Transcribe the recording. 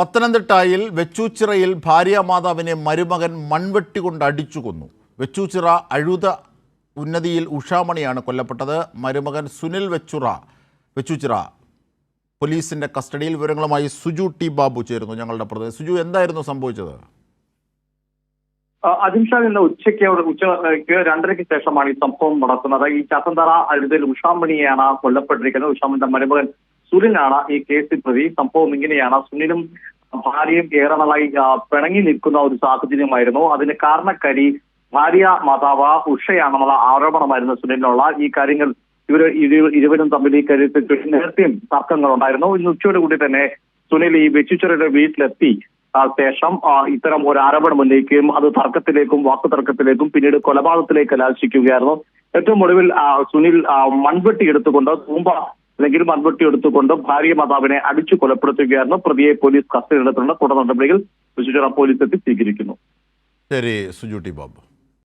പത്തനംതിട്ടയിൽ വെച്ചൂച്ചിറയിൽ ഭാര്യാമാതാവിനെ മരുമകൻ മൺവെട്ടി കൊണ്ട് അടിച്ചു കൊന്നു. വെച്ചൂച്ചിറ അഴുത ഉന്നതിയിൽ ഉഷാമണിയാണ് കൊല്ലപ്പെട്ടത്. മരുമകൻ സുനിൽ വെച്ചുറ വെച്ചൂച്ചിറ പോലീസിന്റെ കസ്റ്റഡിയിൽ വിവരങ്ങളുമായി സുജു ടി ബാബു ചേരുന്നു ഞങ്ങളുടെ പ്രതിനിധി. സുജു എന്തായിരുന്നു സംഭവിച്ചത്? അജിംഷാ ഇന്ന് ഉച്ചയ്ക്ക് ഉച്ചയ്ക്ക് രണ്ടരയ്ക്ക് ശേഷമാണ് ഈ സംഭവം നടക്കുന്നത്. ഈ ചാത്തന്തറ അഴുതയിൽ ഉഷാമണിയാണ് കൊല്ലപ്പെട്ടിരിക്കുന്നത്. ഉഷാമണിന്റെ മരുമകൻ സുനിലാണ് ഈ കേസിൽ പ്രതി. സംഭവം ഇങ്ങനെയാണ്. സുനിലും ഭാര്യയും ഏറെ നാളായി പിണങ്ങി നിൽക്കുന്ന ഒരു സാഹചര്യമായിരുന്നു. അതിന് കാരണക്കാരി ഭാര്യ മാതാവ് ഉഷയാണെന്നുള്ള ആരോപണമായിരുന്നു സുനിലിനുള്ള. ഈ കാര്യങ്ങൾ ഇവർ ഇരുവരും തമ്മിൽ ഈ കാര്യത്തിൽ നേരത്തെയും തർക്കങ്ങൾ ഉണ്ടായിരുന്നു ഇന്ന് ഉച്ചയോടുകൂടി തന്നെ സുനിൽ ഈ വെച്ചുച്ചൊരയുടെ വീട്ടിലെത്തി. ശേഷം ഇത്തരം ഒരു ആരോപണം ഉന്നയിക്കുകയും അത് തർക്കത്തിലേക്കും വാക്കുതർക്കത്തിലേക്കും പിന്നീട് കൊലപാതകത്തിലേക്ക് കലാശിക്കുകയായിരുന്നു ഏറ്റവും ഒടുവിൽ സുനിൽ മൺവെട്ടി എടുത്തുകൊണ്ട് തൂമ്പ അല്ലെങ്കിൽ മൺവെട്ടി എടുത്തുകൊണ്ട് ഭാര്യ മാതാവിനെ അടിച്ചു കൊലപ്പെടുത്തുകയായിരുന്നു. പ്രതിയെ പോലീസ് കസ്റ്റഡിയിലെടുത്തിട്ടുണ്ട്. തുടർ നടപടികൾ വിശുചിറ പോലീസ് എത്തി സ്വീകരിക്കുന്നു. ശരി സുജു ബാബു.